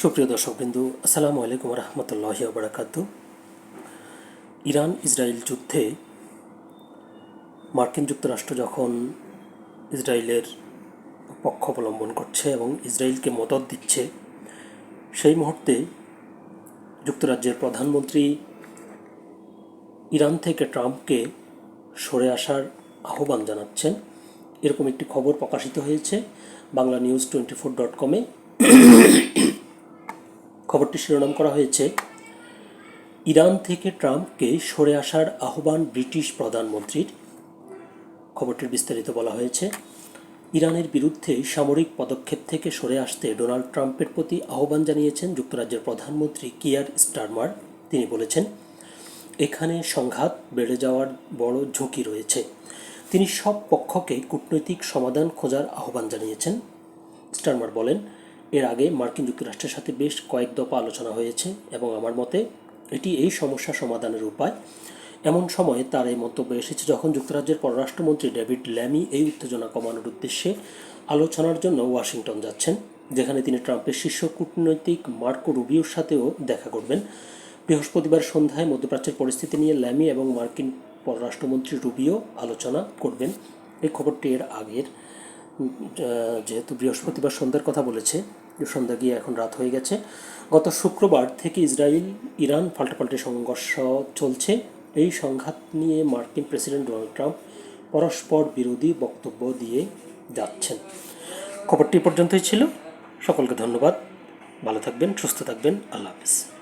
সুপ্রিয় দর্শকবৃন্দু, আসসালামু আলাইকুম রহমতুল্লাহ বারাকাতু ইরান ইসরায়েল যুদ্ধে মার্কিন যুক্তরাষ্ট্র যখন ইসরায়েলের পক্ষ অবলম্বন করছে এবং ইসরায়েলকে মদত দিচ্ছে, সেই মুহূর্তে যুক্তরাজ্যের প্রধানমন্ত্রী ইরান থেকে ট্রাম্পকে সরে আসার আহ্বান জানাচ্ছেন। এরকম একটি খবর প্রকাশিত হয়েছে Bangla news twenty four dot কমে। খবরটি শিরোনাম করা হয়েছে। ইরান থেকে ট্রাম্পকে সরে আসার আহ্বান ব্রিটিশ প্রধানমন্ত্রীর। খবরটির বিস্তারিত বলা হয়েছে, ইরানের বিরুদ্ধে সামরিক পদক্ষেপ থেকে সরে আসতে ডোনাল্ড ট্রাম্পের প্রতি আহ্বান জানিয়েছেন যুক্তরাজ্যের প্রধানমন্ত্রী কিয়ার স্টারমার। তিনি বলেছেন, এখানে সংঘাত বেড়ে যাওয়ার বড় ঝুঁকি রয়েছে। তিনি সব পক্ষকে কূটনৈতিক সমাধান খোঁজার আহ্বান জানিয়েছেন। স্টারমার বলেন এর আগে মার্কিন যুক্তরাষ্ট্রের সাথে বেশ কয়েক দফা আলোচনা হয়েছে এবং আমার মতে এটি এই সমস্যা সমাধানের উপায়। এমন সময়ে তার এই মন্তব্য এসেছে যখন যুক্তরাজ্যের পররাষ্ট্রমন্ত্রী ডেভিড ল্যামি এই উত্তেজনা কমানোর উদ্দেশ্যে আলোচনার জন্য ওয়াশিংটন যাচ্ছেন, যেখানে তিনি ট্রাম্পের শীর্ষ কূটনৈতিক মার্কো রুবিওর সাথেও দেখা করবেন। বৃহস্পতিবার সন্ধ্যায় মধ্যপ্রাচ্যের পরিস্থিতি নিয়ে ল্যামি এবং মার্কিন পররাষ্ট্রমন্ত্রী রুবিও আলোচনা করবেন। এই খবরটি এর আগের। যেহেতু বৃহস্পতিবার সন্ধ্যার কথা বলেছে, সন্ধ্যা গিয়ে এখন রাত হয়ে গেছে। গত শুক্রবার থেকে ইসরায়েল, ইরান পাল্টাপাল্টি সংঘর্ষ চলছে। এই সংঘাত নিয়ে মার্কিন প্রেসিডেন্ট ডোনাল্ড ট্রাম্প পরস্পর বিরোধী বক্তব্য দিয়ে যাচ্ছেন। খবরটি পর্যন্তই ছিল। সকলকে ধন্যবাদ। ভালো থাকবেন, সুস্থ থাকবেন। আল্লাহ হাফিজ।